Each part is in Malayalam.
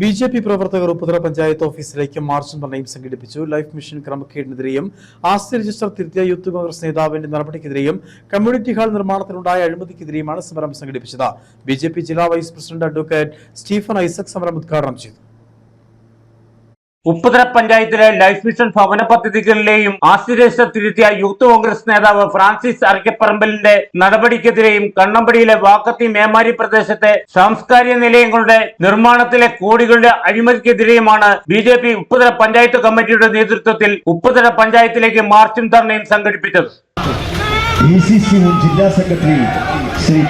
ബി ജെ പി പ്രവർത്തകർ ഉപ്പുതറ പഞ്ചായത്ത് ഓഫീസിലേക്ക് മാർച്ചും ധർണയും സംഘടിപ്പിച്ചു. ലൈഫ് മിഷൻ ക്രമക്കേടിനെതിരെയും ആസ്തി രജിസ്റ്റർ തിരുത്തിയ യൂത്ത് കോൺഗ്രസ് നേതാവിന്റെ നടപടിക്കെതിരെയും കമ്മ്യൂണിറ്റി ഹാൾ നിർമ്മാണത്തിലുണ്ടായ അഴിമതിക്കെതിരെയുമാണ് സമരം സംഘടിപ്പിച്ചത്. ബി ജില്ലാ vice president advocate Stephen Isaac സമരം ഉദ്ഘാടനം ചെയ്തു. ഉപ്പുതര പഞ്ചായത്തിലെ ലൈഫ് മിഷൻ ഭവന പദ്ധതികളിലെയും രജിസ്റ്റർ തിരുത്തിയ യൂത്ത് കോൺഗ്രസ് നേതാവ് ഫ്രാൻസിസ് അറക്കപ്പറമ്പലിന്റെ നടപടിക്കെതിരെയും കണ്ണമ്പടിയിലെ വാക്കത്തി മേമാരി പ്രദേശത്തെ സാംസ്കാരിക നിലയങ്ങളുടെ നിർമ്മാണത്തിലെ കോടികളുടെ അഴിമതിക്കെതിരെയുമാണ് B J P Upputhara panchayat കമ്മിറ്റിയുടെ നേതൃത്വത്തിൽ ഉപ്പുതര പഞ്ചായത്തിലേക്ക് മാർച്ചും ധർണയും സംഘടിപ്പിച്ചത്. ജില്ലാ സെക്രട്ടറി ശ്രീ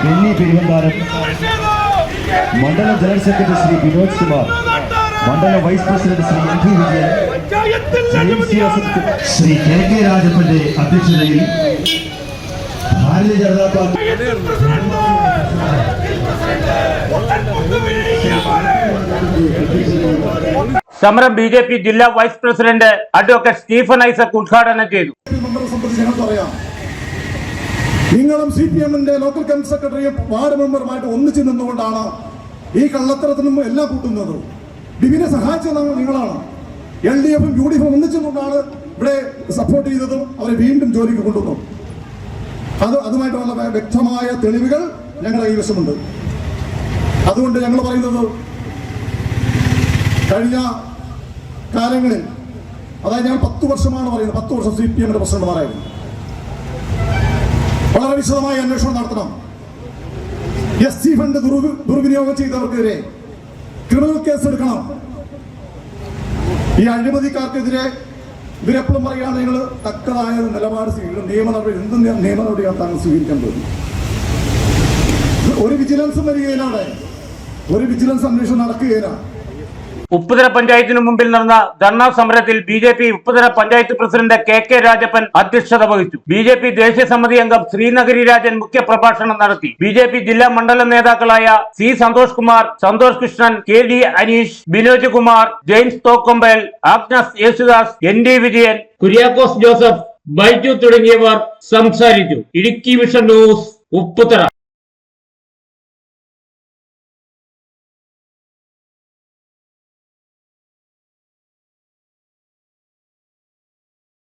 മണ്ഡലം ജനറൽ സെക്രട്ടറി ശ്രീ വിനോദ് കുമാർ മണ്ഡലം vice president Shri M P Vijayan Shri K K രാജപ്പന്റെ അധ്യക്ഷതയിൽ ഭാരതീയ ജനതാ പാർട്ടി സമരം ബി ജെ പി ജില്ലാ vice president advocate Stephen Isaac ഉദ്ഘാടനം ചെയ്തു. നിങ്ങളും സി പി എമ്മിന്റെ ലോക്കൽ കമ്മിറ്റി സെക്രട്ടറിയും വാർഡ് മെമ്പറുമായിട്ട് ഒന്നിച്ചു നിന്നുകൊണ്ടാണ് ഈ കള്ളത്തരത്തിനും എല്ലാം കൂട്ടുന്നത്. ബിബിനെ സഹായിച്ചത് നിങ്ങളാണ്. എൽ ഡി എഫും യു ഡി എഫും ഒന്നിച്ചുകൊണ്ടാണ് ഇവിടെ സപ്പോർട്ട് ചെയ്തതും അവരെ വീണ്ടും ജോലിക്ക് കൊണ്ടുവന്നു. അത് അതുമായിട്ടുള്ള വ്യ- വ്യക്തമായ തെളിവുകൾ ഞങ്ങളുടെ കൈവശമുണ്ട്. അതുകൊണ്ട് ഞങ്ങൾ പറയുന്നത് കഴിഞ്ഞ കാലങ്ങളിൽ അതായത് ഞാൻ പത്ത് വർഷമാണ് പറയുന്നത് പത്ത് വർഷം സി പി എമ്മിന്റെ പ്രസിഡന്റുമാരായിരുന്നു വളരെ വിശദമായി അന്വേഷണം നടത്തണം. എസ് സി ഫണ്ട് ദുർവി- ദുർവിനിയോഗം ചെയ്തവർക്കെതിരെ ക്രിമിനൽ കേസ് എടുക്കണം. ഈ അഴിമതിക്കാർക്കെതിരെ ഇവരെപ്പോഴും പറയുകയാണ് നിങ്ങൾ തക്കതായ നിലപാട് സ്വീകരിക്കണം. നിയമ നടപടി എന്ത് നിയ- നിയമ നടപടിയാണ് താങ്കൾ സ്വീകരിക്കാൻ പോകുന്നത്? ഒരു വിജിലൻസും വരികയിലാണ് ഒരു വിജിലൻസ് അന്വേഷണം നടക്കുകയില്ല. ഉപ്പുതര പഞ്ചായത്തിനു മുമ്പിൽ നടന്ന ധർണാ സമരത്തിൽ B J P Upputhara panchayat president K K Rajappan അധ്യക്ഷത വഹിച്ചു. ബി ജെ പി ദേശീയ സമിതി അംഗം ശ്രീനഗരി രാജൻ മുഖ്യ പ്രഭാഷണം നടത്തി. ബി ജെ പി ജില്ലാ മണ്ഡലം നേതാക്കളായ C Santhosh Kumar Santhosh Krishnan K D Aneesh Binoj Kumar James Thokkombal Agnes Yesudas N D Vijayan Kuriakose Joseph Baiju തുടങ്ങിയവർ സംസാരിച്ചു. Idukki vision news Upputhara